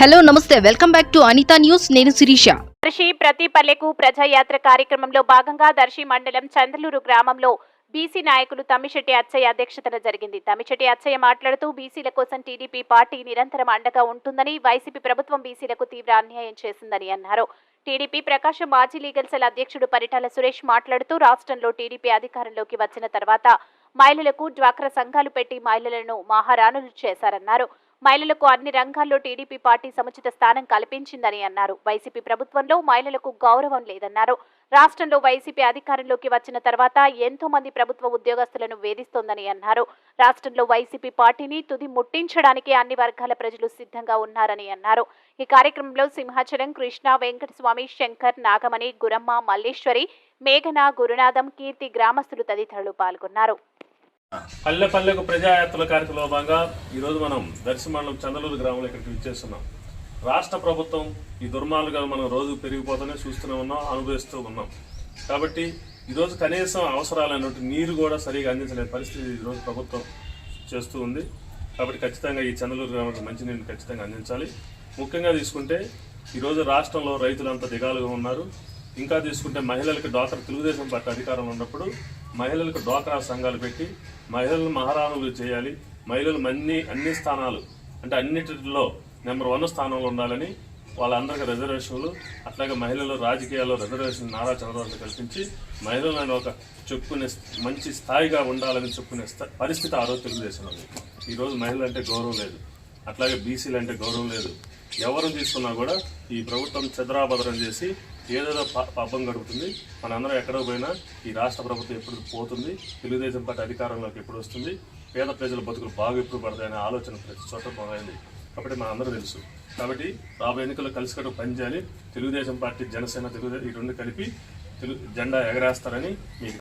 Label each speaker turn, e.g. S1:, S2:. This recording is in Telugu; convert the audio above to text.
S1: హలో నమస్తే. Welcome back to Anitha news. నేను శిరీష.
S2: దర్శి ప్రతి పల్లెకు ప్రజాయాత్ర కార్యక్రమంలో భాగంగా దర్శి మండలం చంద్రలూరు గ్రామంలో బీసీ నాయకులు తమ్మిశెట్టి అచ్చయ్య అధ్యక్షతన జరిగింది. తమ్మిశెట్టి అచ్చయ్య మాట్లాడుతూ బీసీల కోసం టీడీపీ పార్టీ నిరంతరం అండగా ఉంటుందని వైసీపీ ప్రభుత్వం బీసీలకు తీవ్ర అన్యాయం చేసిందని అన్నారు. టీడీపీ ప్రకాశం మాజీ లీగల్ సెల్ అధ్యక్షుడు పరిటాల సురేష్ మాట్లాడుతూ రాష్ట్రంలో టీడీపీ అధికారంలోకి వచ్చిన తర్వాత మహిళలకు డ్వాక్రా సంఘాలు పెట్టి మహిళలను మహారాణులు చేశారన్నారు. మహిళలకు అన్ని రంగాల్లో టీడీపీ పార్టీ సముచిత స్థానం కల్పించిందని అన్నారు. వైసీపీ ప్రభుత్వంలో మహిళలకు గౌరవం లేదన్నారు. రాష్ట్రంలో వైసీపీ అధికారంలోకి వచ్చిన తర్వాత ఎంతో మంది ప్రభుత్వ ఉద్యోగస్తులను వేధిస్తోందని అన్నారు. రాష్ట్రంలో వైసీపీ పార్టీని తుది ముట్టించడానికి అన్ని వర్గాల ప్రజలు సిద్ధంగా ఉన్నారని అన్నారు. ఈ కార్యక్రమంలో సింహాచలం కృష్ణ వెంకటస్వామి శంకర్ నాగమణి గురమ్మ మల్లేశ్వరి మేఘన గురునాథం కీర్తి గ్రామస్తులు తదితరులు పాల్గొన్నారు.
S3: పల్లె పల్లెకు ప్రజాయాత్రల కార్యక్రమంలో భాగంగా ఈరోజు మనం దర్శి మండలం చంద్రలూరు గ్రామంలో ఇక్కడికి విచ్చేస్తున్నాం. రాష్ట్ర ప్రభుత్వం ఈ దుర్మార్గాలు మనం రోజు పెరిగిపోతూనే చూస్తూనే ఉన్నాం అనుభవిస్తూ ఉన్నాం. కాబట్టి ఈరోజు కనీసం అవసరాలైనటువంటి నీరు కూడా సరిగా అందించలేని పరిస్థితి ఈరోజు ప్రభుత్వం చేస్తూ ఉంది. కాబట్టి ఖచ్చితంగా ఈ చంద్రలూరు గ్రామానికి మంచినీరు ఖచ్చితంగా అందించాలి. ముఖ్యంగా తీసుకుంటే ఈరోజు రాష్ట్రంలో రైతులంతా దిగాలుగా ఉన్నారు. ఇంకా తీసుకుంటే మహిళలకు డ్వాక్రా తెలుగుదేశం పార్టీ అధికారంలో ఉన్నప్పుడు మహిళలకు డ్వాక్రా సంఘాలు పెట్టి మహిళలను మహారాణులు చేయాలి. మహిళలు అన్ని అన్ని స్థానాలు అంటే అన్నిటిలో నెంబర్ వన్ స్థానంలో ఉండాలని వాళ్ళందరికీ రిజర్వేషన్లు అట్లాగే మహిళలు రాజకీయాల్లో రిజర్వేషన్ నారా చంద్రబాబు కల్పించి మహిళలను ఒక చెప్పుకునే మంచి స్థాయిగా ఉండాలని చెప్పుకునే పరిస్థితి ఆ రోజు తెలుగుదేశంలో ఈరోజు మహిళలు అంటే గౌరవం లేదు. అట్లాగే బీసీలు అంటే గౌరవం లేదు. ఎవరు తీసుకున్నా కూడా ఈ ప్రభుత్వం చెదరాబదరం చేసి ఏదేదో పబ్బం గడుపుతుంది. మనందరం ఎక్కడో పోయినా ఈ రాష్ట్ర ప్రభుత్వం ఎప్పుడు పోతుంది తెలుగుదేశం పార్టీ అధికారంలోకి ఎప్పుడు వస్తుంది పేద ప్రజల బతుకులు బాగా ఎప్పుడు పడతాయనే ఆలోచన ప్రతి చోట మొదలైంది. కాబట్టి మన అందరూ తెలుసు. కాబట్టి రాబోయే ఎన్నికల్లో కలిసికట్టు పనిచేయాలి. తెలుగుదేశం పార్టీ జనసేన తెలుగుదేశం ఈ రెండు కలిపి తెలుగు జెండా ఎగరేస్తారని మీకు